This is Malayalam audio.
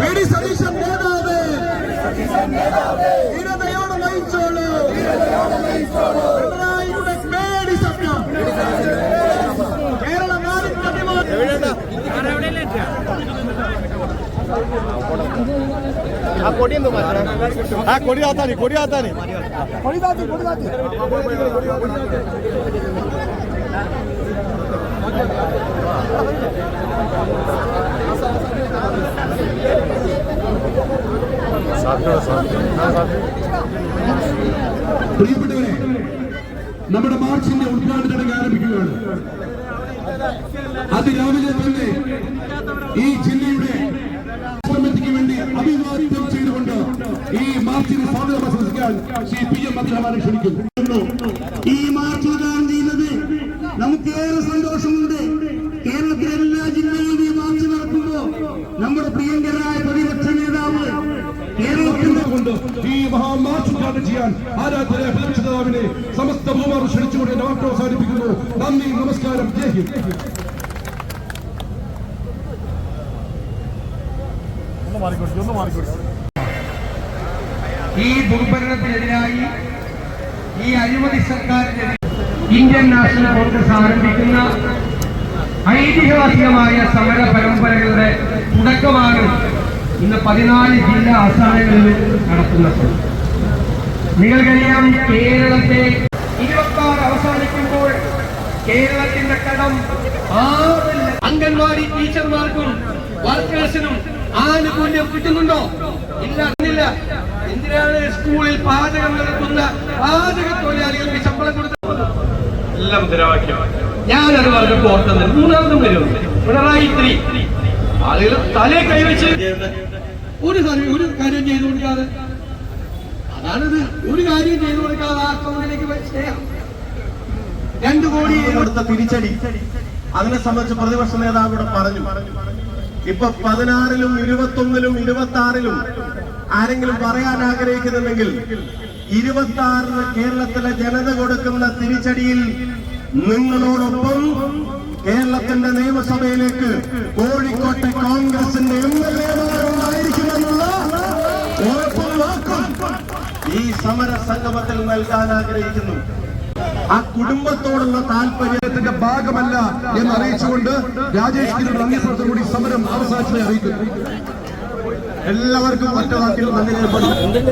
വി ഡി സതീശൻ നേതാവ്. ധീരതയോടെ നയിച്ചോളൂ. പിണറായിയുടെ പേടി സത്യം. കേരളം ആ കൊടി എന്ത് ആ കൊടി താത്താനി കൊടി താത്താനി പ്രിയപ്പെട്ടവരെ നമ്മുടെ മാർച്ചിന്റെ ഉദ്ഘാടന ചടങ്ങ് ആരംഭിക്കുകയാണ്. അതിരാവിലെ തന്നെ ഈ ജില്ലയുടെ വേണ്ടി അഭിവാദ്യം ചെയ്തുകൊണ്ട് ഈ മാർച്ചിന് സ്വാഗതം ആശംസിക്കാൻ ശ്രീ പി എം അബ്ദുറഹ്മാനെ ക്ഷണിക്കുന്നു ഈ മാർച്ച് ഉദ്ഘാടനം ചെയ്യുന്നത് നമുക്കേറെ സന്തോഷമുണ്ട് കേരളത്തിലെ എല്ലാ ജില്ലയിലും ഈ മാർച്ച് നടക്കുമ്പോ നമ്മുടെ പ്രിയങ്കരായ പ്രതിപക്ഷ നേതാവ് കേരളത്തിന്റെ കൊണ്ട് ഈ ഉദ്ഘാടനം ചെയ്യാൻ ആരാധന പ്രതിപക്ഷിതാവിനെ സമസ്ത ഭൂമാർ ക്ഷണിച്ചുകൊണ്ട് വാക്ക് അവസാനിപ്പിക്കുന്നു നന്ദി നമസ്കാരം. ജയ് ഈ ദുർഭരണത്തിനെതിരായി ഈ അഴിമതി സർക്കാരിനെതിരെ ഇന്ത്യൻ നാഷണൽ കോൺഗ്രസ് ആരംഭിക്കുന്ന ഐതിഹാസികമായ സമര പരമ്പരകളുടെ തുടക്കമാണ് ഇന്ന് പതിനാല് ജില്ലാ ആസ്ഥാനങ്ങളിൽ നടത്തുന്നത് നിങ്ങൾക്കറിയാം കേരളത്തെ ഇരുപത്തി ആറ് അവസാനിക്കുമ്പോൾ കേരളത്തിന്റെ കടം ആറ് അംഗൻവാടി ടീച്ചർമാർക്കും വർക്കേഴ്സിനും ആനുകൂല്യം കിട്ടുന്നുണ്ടോ? ഇല്ല ഇല്ല എന്തിനാണ് സ്കൂളിൽ പാചകം നടത്തുന്ന പാചക തൊഴിലാളികൾക്ക് ശമ്പളം കൊടുത്തത് എല്ലാം വർഗം ഞാനത് പറഞ്ഞപ്പോൾ ഓർക്കുന്നത് മൂന്നാമതും വരും. പിണറായി ത്രീ. ആളുകൾ തലേ കൈവച്ച് ഒരു ഒരു കാര്യം ചെയ്തു കൊടുക്കാതെ. അതാണിത്. ഒരു കാര്യം ചെയ്തു കൊടുക്കാതെ ആ അക്കൗണ്ടിലേക്ക് രണ്ടു കോടി കൊടുത്ത തിരിച്ചടി. അതിനെ സംബന്ധിച്ച് പ്രതിപക്ഷ നേതാവ് ഇവിടെ പറഞ്ഞു. ഇപ്പൊ പതിനാറിലും ഇരുപത്തൊന്നിലും ഇരുപത്തി ആറിലും ആരെങ്കിലും പറയാൻ ആഗ്രഹിക്കുന്നുണ്ടെങ്കിൽ ഇരുപത്തി ആറിന് കേരളത്തിലെ ജനത കൊടുക്കുന്ന തിരിച്ചടിയിൽ നിങ്ങളോടൊപ്പം കേരളത്തിന്റെ നിയമസഭയിലേക്ക് കോഴിക്കോട്ടെ കോൺഗ്രസിന്റെ എം എൽ എമാരുണ്ടായിരിക്കുമെന്നുള്ള ഈ സമര സംഗമത്തിൽ നൽകാൻ ആഗ്രഹിക്കുന്നു. ആ കുടുംബത്തോടുള്ള താല്പര്യത്തിന്റെ ഭാഗമല്ല എന്ന് അറിയിച്ചുകൊണ്ട് രാജേഷ് കിരൺ കൂടി സമരം അവസാനിച്ചതായി അറിയിക്കുന്നു. എല്ലാവർക്കും ഒറ്റവാക്കിൽ നന്ദി രേഖപ്പെടുത്തുന്നു.